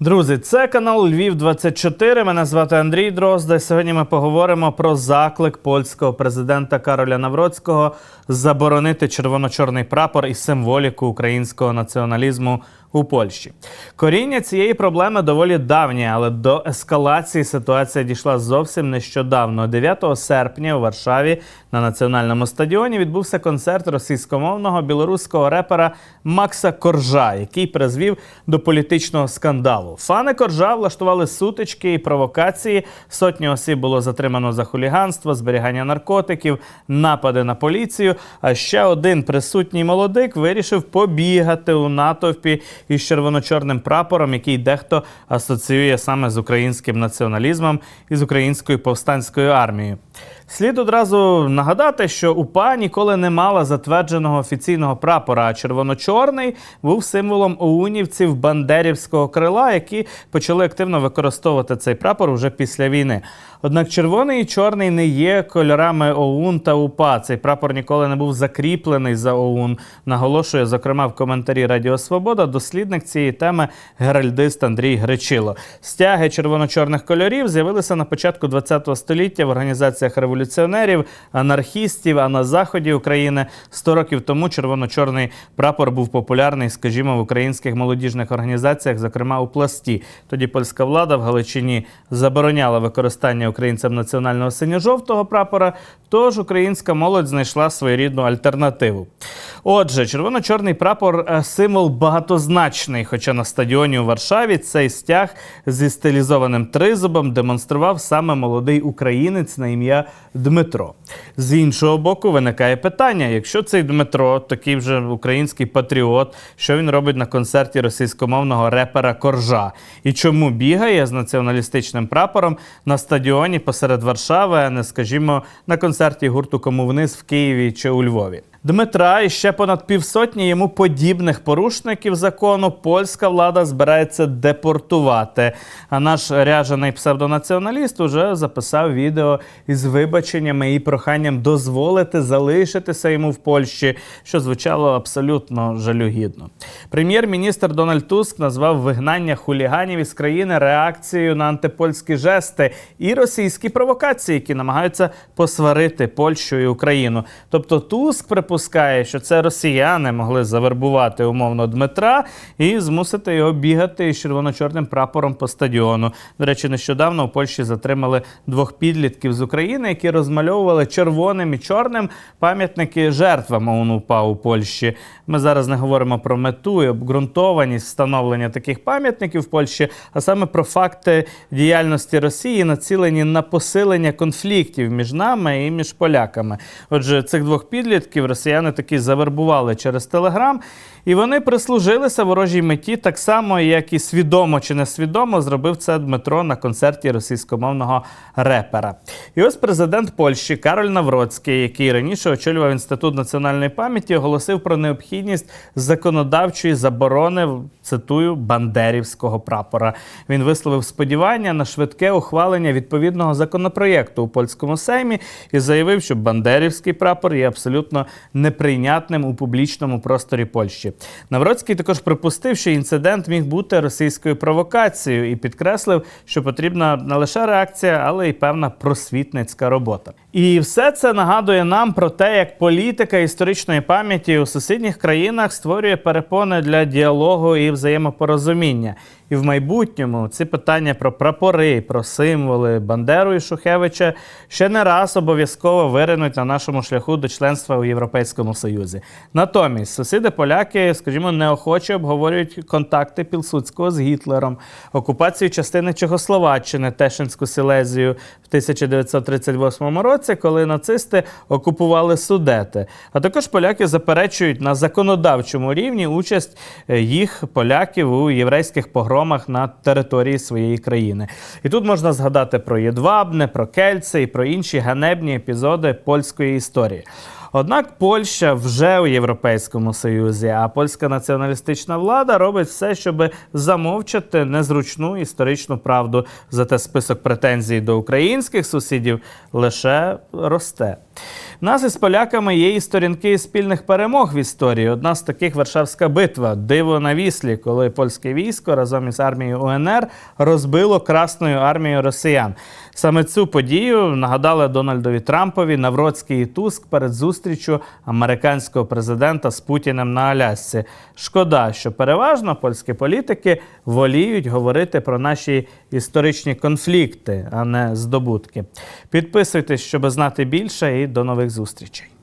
Друзі, це канал Львів 24 Мене звати Андрій Дрозда. Сьогодні ми поговоримо про заклик польського президента Кароля Навроцького заборонити червоно-чорний прапор і символіку українського націоналізму у Польщі. Коріння цієї проблеми доволі давнє, але до ескалації ситуація дійшла зовсім нещодавно. 9 серпня у Варшаві на національному стадіоні відбувся концерт російськомовного білоруського репера Макса Коржа, який призвів до політичного скандалу. Фани Коржа влаштували сутички і провокації. Сотні осіб було затримано за хуліганство, зберігання наркотиків, напади на поліцію. А ще один присутній молодик вирішив побігати у натовпі із червоно-чорним прапором, який дехто асоціює саме з українським націоналізмом і з українською повстанською армією. Слід одразу нагадати, що УПА ніколи не мала затвердженого офіційного прапора, а червоно-чорний був символом оунівців бандерівського крила, які почали активно використовувати цей прапор уже після війни. Однак червоний і чорний не є кольорами ОУН та УПА. Цей прапор ніколи не був закріплений за ОУН. Наголошує, зокрема, в коментарі Радіо Свобода дослідник цієї теми геральдист Андрій Гречило. Стяги червоно-чорних кольорів з'явилися на початку ХХ століття в організаціях революціонерів, анархістів. А на заході України 100 років тому червоно-чорний прапор був популярний, скажімо, в українських молодіжних організаціях, зокрема у пласті. Тоді польська влада в Галичині забороняла використання українцям національного синьо-жовтого прапора. Тож українська молодь знайшла своєрідну альтернативу. Отже, червоно-чорний прапор е, символ багатозначний. Хоча на стадіоні у Варшаві цей стяг зі стилізованим тризубом демонстрував саме молодий українець на ім'я Дмитро. З іншого боку, виникає питання: якщо цей Дмитро, такий вже український патріот, що він робить на концерті російськомовного репера Коржа, і чому бігає з націоналістичним прапором на стадіоні посеред Варшави, а не, скажімо, на концерті гурту Кому вниз в Києві чи у Львові? Дмитра і ще понад півсотні йому подібних порушників закону польська влада збирається депортувати. А наш ряжений псевдонаціоналіст уже записав відео із вибаченнями і проханням дозволити залишитися йому в Польщі, що звучало абсолютно жалюгідно. Прем'єр-міністр Дональд Туск назвав вигнання хуліганів із країни реакцією на антипольські жести і російські провокації, які намагаються посварити Польщу і Україну. Тобто Туск припускає, що це росіяни могли завербувати умовно Дмитра і змусити його бігати із червоно-чорним прапором по стадіону. До речі, нещодавно у Польщі затримали двох підлітків з України, які розмальовували червоним і чорним пам'ятники жертвам ОУН-УПА у Польщі. Ми зараз не говоримо про мету і обґрунтованість встановлення таких пам'ятників в Польщі, а саме про факти діяльності Росії, націлені на посилення конфліктів між нами і між поляками. Отже, цих двох підлітків росіяни таки завербували через Телеграм, і вони прислужилися ворожій меті так само, як і свідомо чи несвідомо зробив це Дмитро на концерті російськомовного репера. І ось президент Польщі Кароль Навроцький, який раніше очолював інститут національної пам'яті, оголосив про необхідність законодавчої заборони цитую бандерівського прапора. Він висловив сподівання на швидке ухвалення відповідного законопроєкту у польському сеймі і заявив, що бандерівський прапор є абсолютно неприйнятним у публічному просторі Польщі. Навроцький також припустив, що інцидент міг бути російською провокацією і підкреслив, що потрібна не лише реакція, але й певна просвітницька робота. І все це нагадує нам про те, як політика історичної пам'яті у сусідніх країнах створює перепони для діалогу і взаємопорозуміння. І в майбутньому ці питання про прапори, про символи Бандеру і Шухевича ще не раз обов'язково виринуть на нашому шляху до членства у Європейському Союзі. Натомість сусіди поляки, скажімо, неохоче обговорюють контакти Пілсудського з Гітлером, окупацію частини Чехословаччини, Тешинську Сілезію в 1938 році, коли нацисти окупували Судети. А також поляки заперечують на законодавчому рівні участь е, їх поляків у єврейських погромах на території своєї країни. І тут можна згадати про Єдвабне, про Кельце і про інші ганебні епізоди польської історії. Однак Польща вже у Європейському Союзі, а польська націоналістична влада робить все, щоб замовчати незручну історичну правду. Зате список претензій до українських сусідів лише росте. В нас із поляками є і сторінки спільних перемог в історії. Одна з таких Варшавська битва, диво на віслі, коли польське військо разом із армією УНР розбило Красною армією росіян. Саме цю подію нагадали Дональдові Трампові Навроцький і Туск перед зустрічю американського президента з Путіним на Алясці. Шкода, що переважно польські політики воліють говорити про наші історичні конфлікти, а не здобутки. Підписуйтесь, щоб знати більше, і до нових зустрічей.